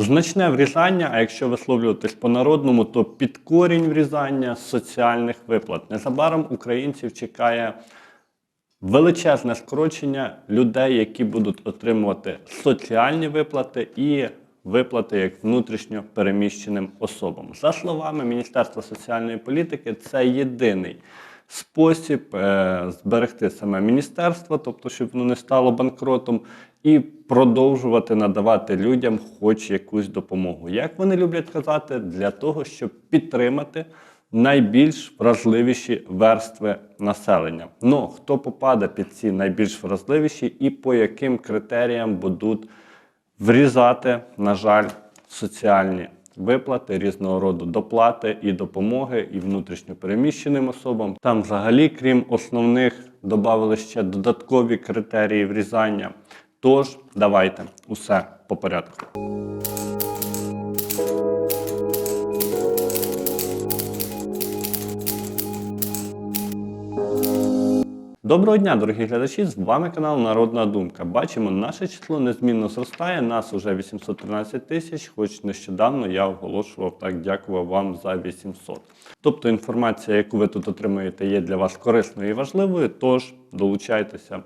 Значне врізання, а якщо висловлюватись по-народному, то підкорінь врізання соціальних виплат. Незабаром українців чекає величезне скорочення людей, які будуть отримувати соціальні виплати і виплати як внутрішньо переміщеним особам. За словами Міністерства соціальної політики, це єдиний спосіб е, зберегти саме міністерство, тобто щоб воно не стало банкротом, і продовжувати надавати людям хоч якусь допомогу. Як вони люблять казати, для того, щоб підтримати найбільш вразливіші верстви населення. Ну хто попаде під ці найбільш вразливіші і по яким критеріям будуть врізати, на жаль, соціальні виплати різного роду доплати і допомоги і внутрішньо переміщеним особам. Там, взагалі, крім основних, додали ще додаткові критерії врізання. Тож, давайте усе по порядку. Доброго дня, дорогі глядачі! З вами канал Народна Думка. Бачимо, наше число незмінно зростає. Нас уже 813 тисяч, хоч нещодавно я оголошував так, дякував вам за 800. Тобто інформація, яку ви тут отримуєте, є для вас корисною і важливою. Тож долучайтеся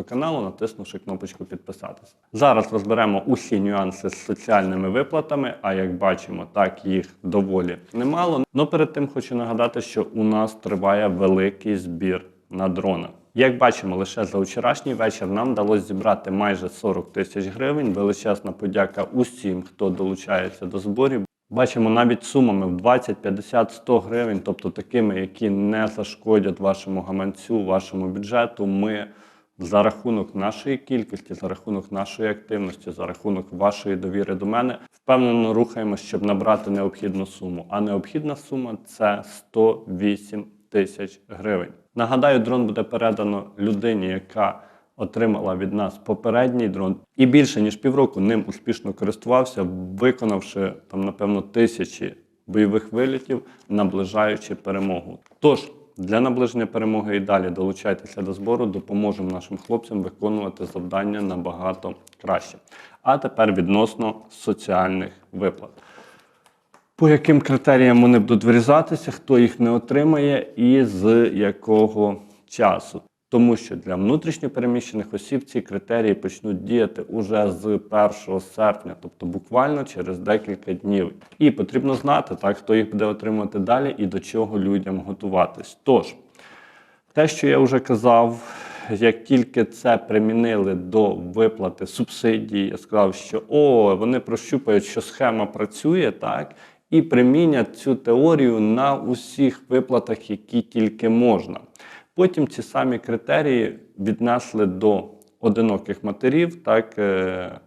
до каналу, натиснувши кнопочку підписатися. Зараз розберемо усі нюанси з соціальними виплатами. А як бачимо, так їх доволі немало. Но перед тим хочу нагадати, що у нас триває великий збір на дрона. Як бачимо, лише за вчорашній вечір нам вдалося зібрати майже 40 тисяч гривень. Величезна подяка усім, хто долучається до зборів. Бачимо навіть сумами в 20, 50, 100 гривень, тобто такими, які не зашкодять вашому гаманцю, вашому бюджету. Ми за рахунок нашої кількості, за рахунок нашої активності, за рахунок вашої довіри до мене, впевнено рухаємося, щоб набрати необхідну суму. А необхідна сума це 108 тисяч гривень. Нагадаю, дрон буде передано людині, яка отримала від нас попередній дрон, і більше ніж півроку ним успішно користувався, виконавши там, напевно, тисячі бойових вилітів, наближаючи перемогу. Тож для наближення перемоги і далі долучайтеся до збору, допоможемо нашим хлопцям виконувати завдання набагато краще. А тепер відносно соціальних виплат. По яким критеріям вони будуть вирізатися, хто їх не отримає і з якого часу. Тому що для внутрішньопереміщених осіб ці критерії почнуть діяти уже з 1 серпня, тобто буквально через декілька днів. І потрібно знати, так, хто їх буде отримувати далі і до чого людям готуватись. Тож, те, що я вже казав, як тільки це примінили до виплати субсидій, я сказав, що о, вони прощупають, що схема працює, так, і примінять цю теорію на усіх виплатах, які тільки можна. Потім ці самі критерії віднесли до одиноких матерів, так, е,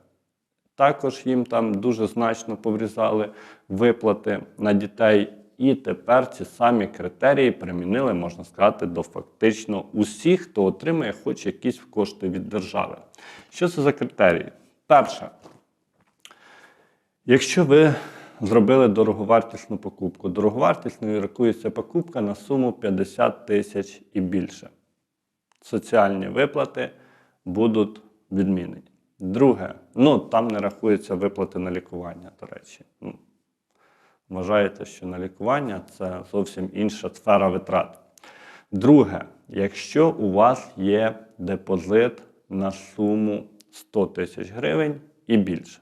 також їм там дуже значно поврізали виплати на дітей. І тепер ці самі критерії примінили, можна сказати, до фактично усіх, хто отримує хоч якісь кошти від держави. Що це за критерії? Перше, якщо ви зробили дороговартісну покупку, дороговартісною рахується покупка на суму 50 тисяч і більше. Соціальні виплати будуть відмінені. Друге, ну там не рахуються виплати на лікування, до речі. Ну, Вважаєте, що на лікування це зовсім інша сфера витрат. Друге, якщо у вас є депозит на суму 100 тисяч гривень і більше.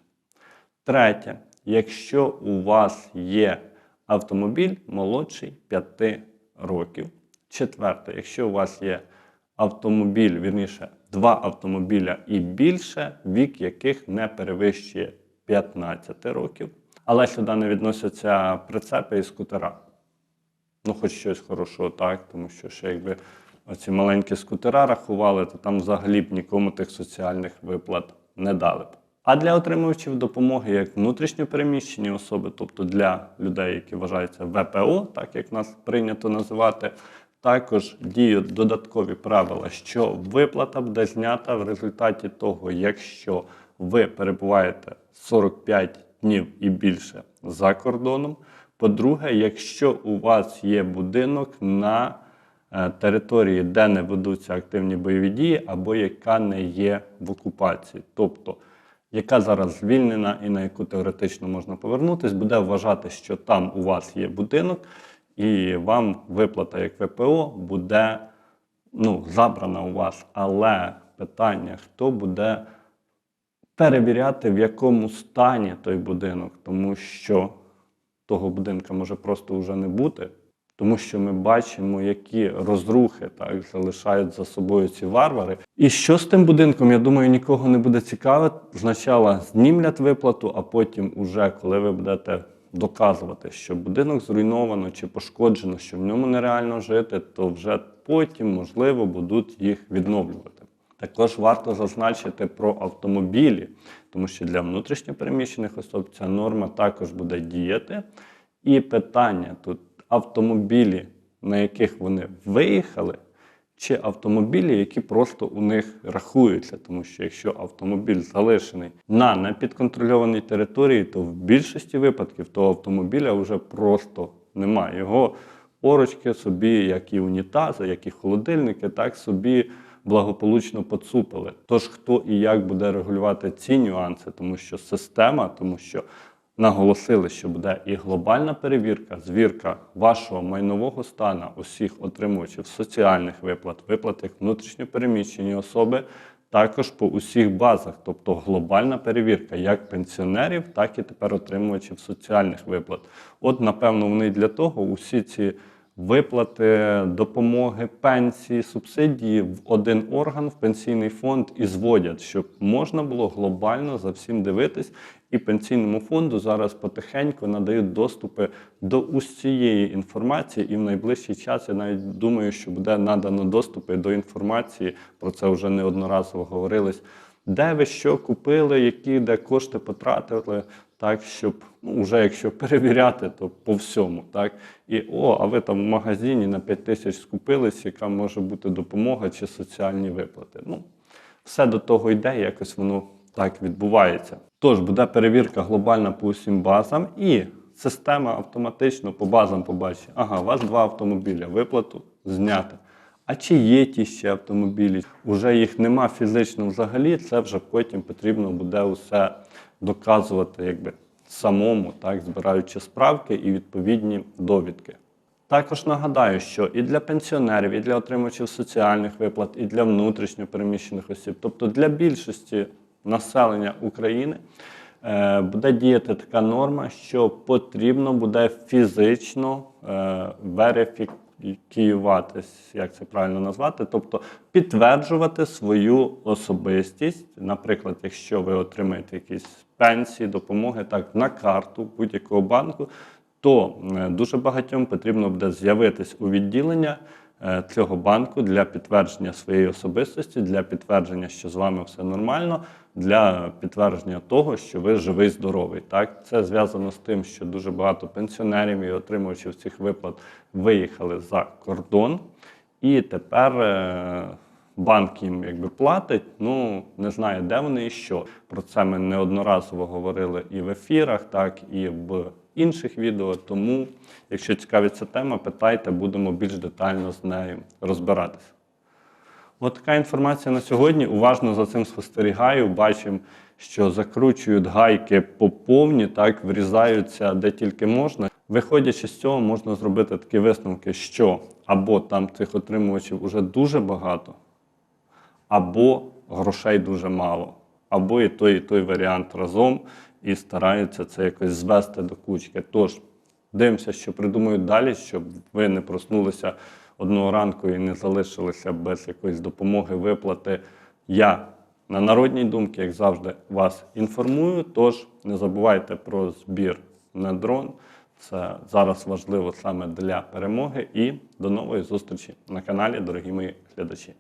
Третє, якщо у вас є автомобіль молодший 5 років. Четверте, якщо у вас є автомобіль, вірніше, два автомобіля і більше, вік яких не перевищує 15 років. Але сюди не відносяться прицепи і скутера. Ну, хоч щось хорошого, так, тому що ще якби оці маленькі скутера рахували, то там взагалі б нікому тих соціальних виплат не дали б. А для отримувачів допомоги як внутрішньопереміщені особи, тобто для людей, які вважаються ВПО, так як нас прийнято називати, також діють додаткові правила, що виплата буде знята в результаті того, якщо ви перебуваєте 45 днів і більше за кордоном. По-друге, якщо у вас є будинок на е, території, де не ведуться активні бойові дії, або яка не є в окупації. Тобто яка зараз звільнена і на яку теоретично можна повернутись, буде вважати, що там у вас є будинок, і вам виплата як ВПО буде ну, забрана у вас. Але питання, хто буде перевіряти, в якому стані той будинок, тому що того будинка може просто вже не бути. Тому що ми бачимо, які розрухи так залишають за собою ці варвари. І що з тим будинком, я думаю, нікого не буде цікавити. Спочатку знімлять виплату, а потім, уже коли ви будете доказувати, що будинок зруйновано чи пошкоджено, що в ньому нереально жити, то вже потім, можливо, будуть їх відновлювати. Також варто зазначити про автомобілі, тому що для внутрішньопереміщених особ ця норма також буде діяти. І питання тут автомобілі, на яких вони виїхали, чи автомобілі, які просто у них рахуються. Тому що якщо автомобіль залишений на непідконтрольованій території, то в більшості випадків того автомобіля вже просто немає. Його орочки собі, як і унітази, як і холодильники, так собі благополучно поцупили. Тож хто і як буде регулювати ці нюанси, тому що система, тому що наголосили, що буде і глобальна перевірка, звірка вашого майнового стану усіх отримувачів соціальних виплат, виплат як внутрішньопереміщені особи, також по усіх базах, тобто глобальна перевірка як пенсіонерів, так і тепер отримувачів соціальних виплат. От, напевно, вони для того усі ці виплати, допомоги, пенсії, субсидії в один орган, в пенсійний фонд і зводять, щоб можна було глобально за всім дивитись. І пенсійному фонду зараз потихеньку надають доступи до усієї інформації, і в найближчий час я навіть думаю, що буде надано доступи до інформації. Про це вже неодноразово говорилось. Де ви що купили, які де кошти потратили, так щоб ну, вже якщо перевіряти, то по всьому. Так і о, а ви там в магазині на 5 тисяч скупились, яка може бути допомога чи соціальні виплати. Ну, все до того йде, якось воно так відбувається. Тож буде перевірка глобальна по усім базам, і система автоматично по базам побачить, ага, у вас два автомобіля, виплату знято. А чи є ті ще автомобілі? Уже їх нема фізично взагалі, це вже потім потрібно буде усе доказувати якби самому, так, збираючи справки і відповідні довідки. Також нагадаю, що і для пенсіонерів, і для отримувачів соціальних виплат, і для внутрішньо переміщених осіб, тобто для більшості населення України, е, буде діяти така норма, що потрібно буде фізично е, верифікуватись, як це правильно назвати, тобто підтверджувати свою особистість. Наприклад, якщо ви отримаєте якісь пенсії, допомоги так на карту будь-якого банку, то е, дуже багатьом потрібно буде з'явитись у відділення цього банку для підтвердження своєї особистості, для підтвердження, що з вами все нормально, для підтвердження того, що ви живий, здоровий. Так, це зв'язано з тим, що дуже багато пенсіонерів і отримувачів цих виплат виїхали за кордон, і тепер. е, Банк їм якби платить, ну не знаю, де вони і що. Про це ми неодноразово говорили і в ефірах, так і в інших відео. Тому, якщо цікавиться тема, питайте, будемо більш детально з нею розбиратися. От така інформація на сьогодні. Уважно за цим спостерігаю. Бачимо, що закручують гайки по повні, так врізаються де тільки можна. Виходячи з цього, можна зробити такі висновки, що або там цих отримувачів вже дуже багато, або грошей дуже мало, або і той, і той варіант разом і стараються це якось звести до кучки. Тож дивимося, що придумають далі, щоб ви не проснулися одного ранку і не залишилися без якоїсь допомоги, виплати. Я на народній думці, як завжди, вас інформую. Тож не забувайте про збір на дрон. Це зараз важливо саме для перемоги. І до нової зустрічі на каналі, дорогі мої глядачі.